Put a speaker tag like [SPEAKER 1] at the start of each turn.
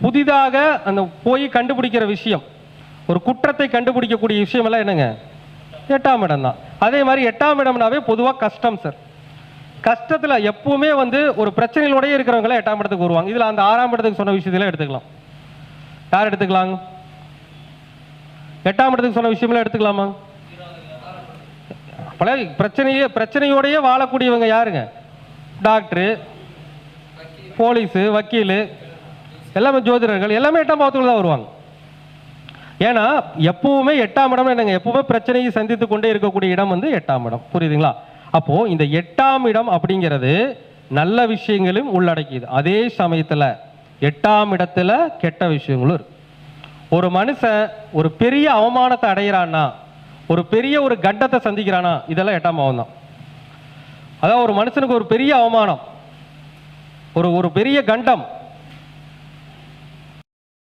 [SPEAKER 1] புதிதாக அந்த போய் கண்டுபிடிக்கிற விஷயம். ஒரு குற்றத்தை கண்டுபிடிக்கக்கூடிய விஷயம் எல்லாம் என்னங்க? எட்டாம் இடம் தான். அதே மாதிரி எட்டாம் இடம்னாவே பொதுவாக கஷ்டம் சார் கஷ்டத்தில் எப்பவுமே வந்து ஒரு பிரச்சனைகளோடயே இருக்கிறவங்கள எட்டாம் இடத்துக்கு வருவாங்க. இதில் அந்த ஆறாம் இடத்துக்கு சொன்ன விஷயத்துல எடுத்துக்கலாம். யார் எடுத்துக்கலாங்க? எட்டாம் இடத்துக்கு சொன்ன விஷயமெல்லாம் எடுத்துக்கலாமா? பல பிரச்சனையே பிரச்சனையோடையே வாழக்கூடியவங்க யாருங்க? டாக்டரு போலீஸு வக்கீலு. எல்லாமே ஜோதிடர்கள் எல்லாமே எட்டாம் பாவத்துக்குள்ள தான் வருவாங்க. ஏன்னா எப்பவுமே எட்டாம் இடம் என்னங்க? எப்பவுமே பிரச்சனையை சந்தித்து கொண்டே இருக்கக்கூடிய இடம் வந்து எட்டாம் இடம். புரியுதுங்களா? அப்போ இந்த எட்டாம் இடம் அப்படிங்கிறது நல்ல விஷயங்களையும் உள்ளடக்கியது. அதே சமயத்தில் எட்டாம் இடத்துல கெட்ட விஷயங்களும் இருக்கு. ஒரு மனுஷன் ஒரு பெரிய அவமானத்தை அடைகிறான்னா ஒரு பெரிய ஒரு கண்டத்தை சந்திக்கிறானா இதெல்லாம் எட்டாம் பாவம் தான். அதான் ஒரு மனுஷனுக்கு ஒரு பெரிய அவமானம். ஒரு ஒரு பெரிய கண்டம்.